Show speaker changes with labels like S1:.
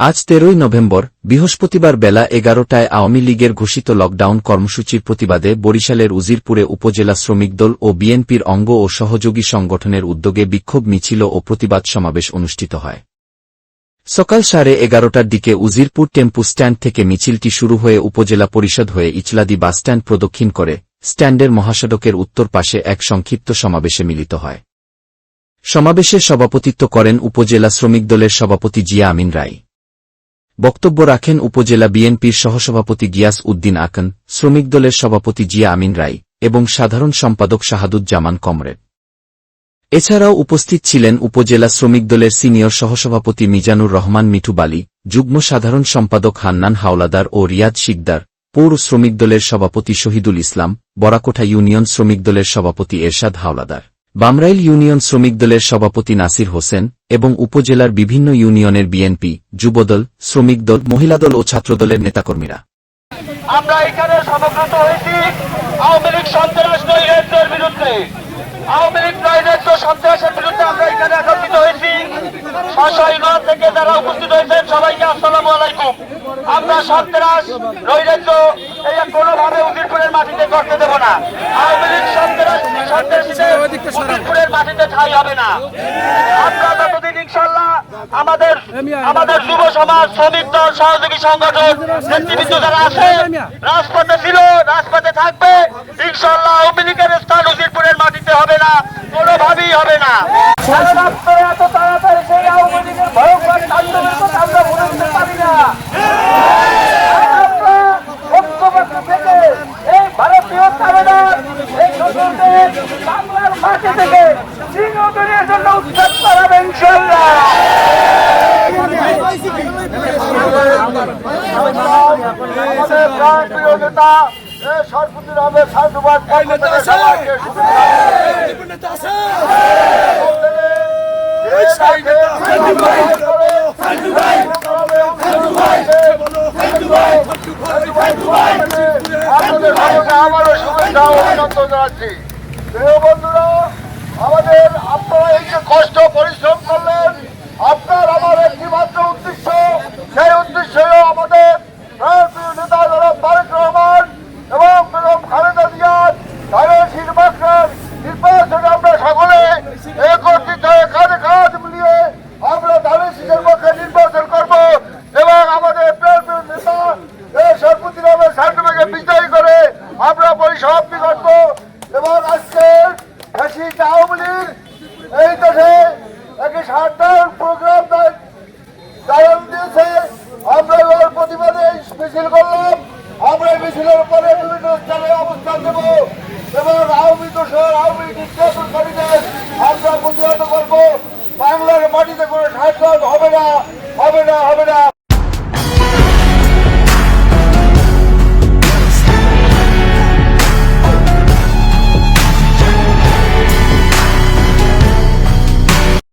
S1: আজ তেরোই নভেম্বর, বৃহস্পতিবার বেলা এগারোটায় আওয়ামী লীগের ঘোষিত লকডাউন কর্মসূচির প্রতিবাদে বরিশালের উজিরপুরে উপজেলা শ্রমিক দল ও বিএনপির অঙ্গ ও সহযোগী সংগঠনের উদ্যোগে বিক্ষোভ মিছিল ও প্রতিবাদ সমাবেশ অনুষ্ঠিত হয়। সকাল সাড়ে এগারোটার দিকে উজিরপুর টেম্পু স্ট্যান্ড থেকে মিছিলটি শুরু হয়ে উপজেলা পরিষদ হয়ে ইচলাদি বাসস্ট্যান্ড প্রদক্ষিণ করে স্ট্যান্ডের মহাসড়কের উত্তর পাশে এক সংক্ষিপ্ত সমাবেশে মিলিত হয়। সমাবেশে সভাপতিত্ব করেন উপজেলা শ্রমিক দলের সভাপতি জিয়া আমিন রায়। বক্তব্য রাখেন উপজেলা বিএনপির সহসভাপতি গিয়াস উদ্দিন আকন, শ্রমিক দলের সভাপতি জিয়া আমিন রায় এবং সাধারণ সম্পাদক শাহাদুজ্জামান কমরেড। এছাড়াও উপস্থিত ছিলেন উপজেলা শ্রমিক দলের সিনিয়র সহসভাপতি মিজানুর রহমান মিঠু বালি, যুগ্ম সাধারণ সম্পাদক হান্নান হাওলাদার ও রিয়াদ শিকদার, পৌর শ্রমিক দলের সভাপতি শহীদুল ইসলাম, বরাকোঠা ইউনিয়ন শ্রমিক দলের সভাপতি এরশাদ হাওলাদার। বামরাইল ইউনিয়ন শ্রমিক দলের সভাপতি নাসির হোসেন এবং উপজেলার বিভিন্ন ইউনিয়নের বিএনপি, যুবদল, শ্রমিক দল, মহিলা দল ও ছাত্রদলের নেতাকর্মীরা।
S2: আমরা এখানে হয়েছি আওয়ামী লীগ সন্ত্রাস নৈরাজ্যের বিরুদ্ধে। আওয়ামী লীগ নৈরাজ্য সন্ত্রাসের বিরুদ্ধে আমরা এখানে একত্রিত হয়েছি। থেকে যারা উপস্থিত হয়েছেন, সবাইকে আলাইকুম। আমরা সন্ত্রাস, নৈরাজ্য এই কোনোভাবে উদিরপুরের মাটিতে করতে দেব না। আওয়ামী লীগ সন্ত্রাস মাটিতে ঠাই হবে না। আমরা ততদিন ইনশাল্লাহ আমাদের আমাদের যুব সমাজ শ্রমিক দল সহযোগী সংগঠন নেতৃবৃন্দ যারা আছে রাজপথে ছিল রাজপথে থাকবে। ইনশাল্লাহ আওয়ামী লীগের স্থান উজিরপুরের মাটিতে হবে না কোনোভাবেই হবে না কারণ আপনারা এত তাড়াতাড়ি সেই আওয়ামী লীগের ভয়ঙ্কর তাণ্ডবের কথা আমরা ভুলে যেতে পারি না আমরা ঐক্যবদ্ধ থেকে এই ভারতীয় তাবেদার এই শোষণদের বাংলার মাটি ইনশাল্লাহ আমাদের প্রাণ প্রিয় আমারও শুভেচ্ছা অভিনন্দন জানাচ্ছি বন্ধুরা আমাদের আপনারা এই যে কষ্ট, পরিশ্রম করলেন, আপনার আমার একটি মাত্র উদ্দেশ্য, সেই উদ্দেশ্য আমাদের নেতা তারেক রহমান এবং বেগম খালেদা জিয়ার ধানের নির্বাচন নির্বাচনে আমরা সকলে একত্রিত হয়ে কাঁধে কাঁধ মিলিয়ে আমরা ধানের শীতের পক্ষে নির্বাচন করব এবং আমাদের প্রাণপ্রিয় নেতা এই সরপতি নামের সার্টিফিকে বিজয়ী করে আমরা পরিসমাপ্তি করব এবং আজকে ফ্যাসিস্ট আওয়ামী লীগ এই দেশে একটি সাধারণ প্রোগ্রাম দায়ন দিয়েছে। আমরা ওর প্রতিবাদে মিছিল করলাম। আমরা মিছিলের পরে বিভিন্ন স্থানে অবস্থান দেব এবং আওয়ামী দোষর, আওয়ামী নির্যাতনকারীদের আমরা প্রতিহত করব। বাংলার মাটিতে কোনো শাসন হবে না হবে না।